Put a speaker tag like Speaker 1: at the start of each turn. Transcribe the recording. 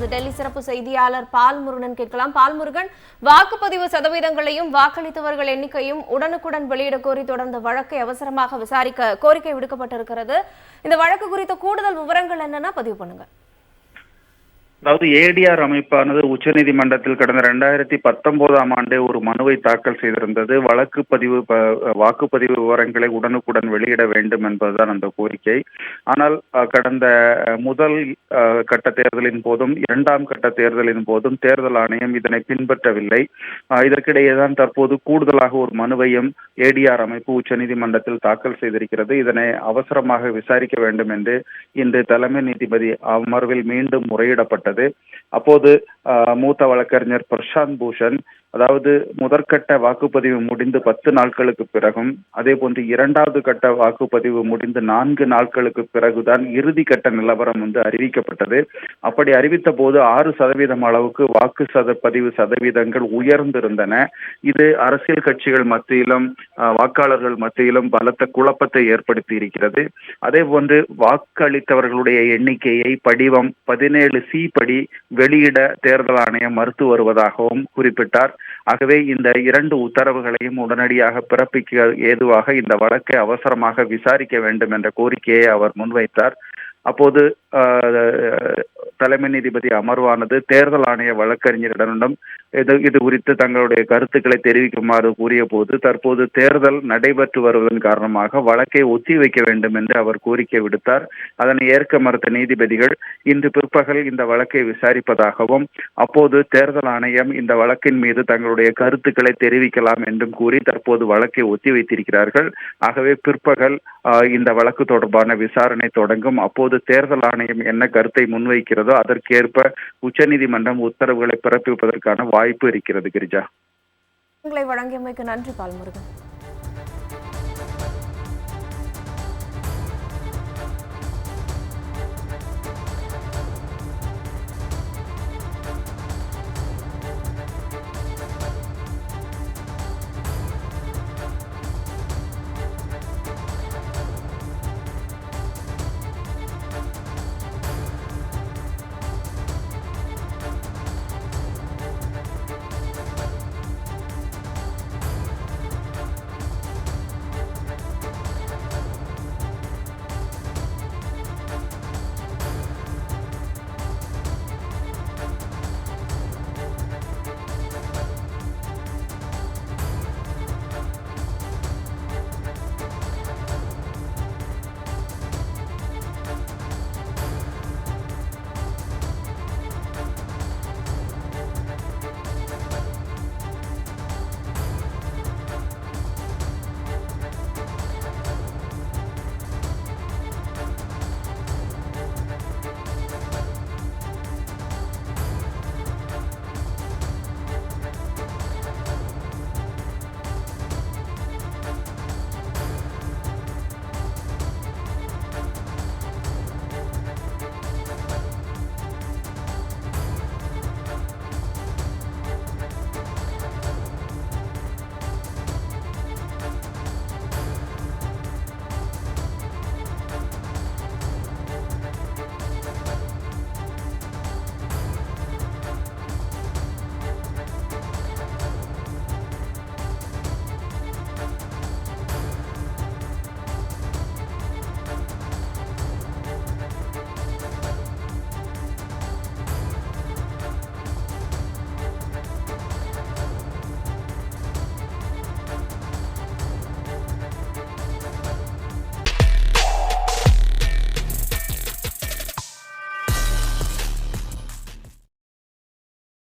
Speaker 1: நமது டெல்லி சிறப்பு செய்தியாளர் பால்முருகன் கேட்கலாம். பால்முருகன் வாக்குப்பதிவு சதவீதங்களையும் வாக்களித்தவர்கள் எண்ணிக்கையும் உடனுக்குடன் வெளியிட கோரி தொடர்ந்த வழக்கை அவசரமாக விசாரிக்க கோரிக்கை விடுக்கப்பட்டிருக்கிறது. இந்த வழக்கு குறித்த கூடுதல் விவரங்கள் என்னன்னா பதிவு பண்ணுங்க.
Speaker 2: அதாவது ஏடிஆர் அமைப்பானது உச்சநீதிமன்றத்தில் கடந்த ரெண்டாயிரத்தி பத்தொன்பதாம் ஆண்டே ஒரு மனுவை தாக்கல் செய்திருந்தது. வழக்கு பதிவு வாக்குப்பதிவு விவரங்களை உடனுக்குடன் வெளியிட வேண்டும் என்பதுதான் அந்த கோரிக்கை. ஆனால் கடந்த முதல் கட்ட தேர்தலின் போதும் இரண்டாம் கட்ட தேர்தலின் போதும் தேர்தல் ஆணையம் இதனை பின்பற்றவில்லை. இதற்கிடையே தான் தற்போது கூடுதலாக ஒரு மனுவையும் ஏடிஆர் அமைப்பு உச்சநீதிமன்றத்தில் தாக்கல் செய்திருக்கிறது. இதனை அவசரமாக விசாரிக்க வேண்டும் என்று இன்று தலைமை நீதிபதி அமர்வில் மீண்டும் முறையிடப்பட்டது. அப்போது அஹ், மூத்த வழக்கறிஞர் பிரசாந்த் பூஷன் அதாவது முதற்கட்ட வாக்குப்பதிவு முடிந்து பத்து நாட்களுக்கு பிறகும் அதே போன்று இரண்டாவது கட்ட வாக்குப்பதிவு முடிந்து நான்கு நாட்களுக்கு பிறகுதான் இறுதி கட்ட நிலவரம் வந்து அறிவிக்கப்பட்டது. அப்படி அறிவித்த போது ஆறு சதவீதம் அளவுக்கு வாக்கு சத பதிவு சதவீதங்கள் உயர்ந்திருந்தன. இது அரசியல் கட்சிகள் மத்தியிலும் வாக்காளர்கள் மத்தியிலும் பலத்த குழப்பத்தை ஏற்படுத்தி இருக்கிறது. அதே போன்று வாக்களித்தவர்களுடைய எண்ணிக்கையை படிவம் பதினேழு சி படி வெளியிட தேர்தல் ஆணையம் மறுத்து வருவதாகவும் குறிப்பிட்டார். ஆகவே இந்த இரண்டு உத்தரவுகளையும் உடனடியாக பிறப்பிக்க ஏதுவாக இந்த வழக்கை அவசரமாக விசாரிக்க வேண்டும் என்ற கோரிக்கையை அவர் முன்வைத்தார். அப்போது தலைமை நீதிபதி அமர்வானது தேர்தல் ஆணைய வழக்கறிஞரிடம் இது இது குறித்து தங்களுடைய கருத்துக்களை தெரிவிக்குமாறு கூறிய போது தற்போது தேர்தல் நடைபெற்று வருவதன் காரணமாக வழக்கை ஒத்திவைக்க வேண்டும் என்று அவர் கோரிக்கை விடுத்தார். அதனை ஏற்க மறுத்த நீதிபதிகள் இன்று பிற்பகல் இந்த வழக்கை விசாரிப்பதாகவும் அப்போது தேர்தல் ஆணையம் இந்த வழக்கின் மீது தங்களுடைய கருத்துக்களை தெரிவிக்கலாம் என்றும் கூறி தற்போது வழக்கை ஒத்திவைத்திருக்கிறார்கள் ஆகவே பிற்பகல் இந்த வழக்கு தொடர்பான விசாரணை தொடங்கும். அப்போது தேர்தல் ஆணையம் என்ன கருத்தை முன்வைக்கிறதோ அதற்கேற்ப உச்சநீதிமன்றம் உத்தரவுகளை பிறப்பிப்பதற்கான வாய்ப்பு இருக்கிறது கிரிஜா.
Speaker 1: உங்களை வழங்கியமைக்கு நன்றி பால்முருகன்.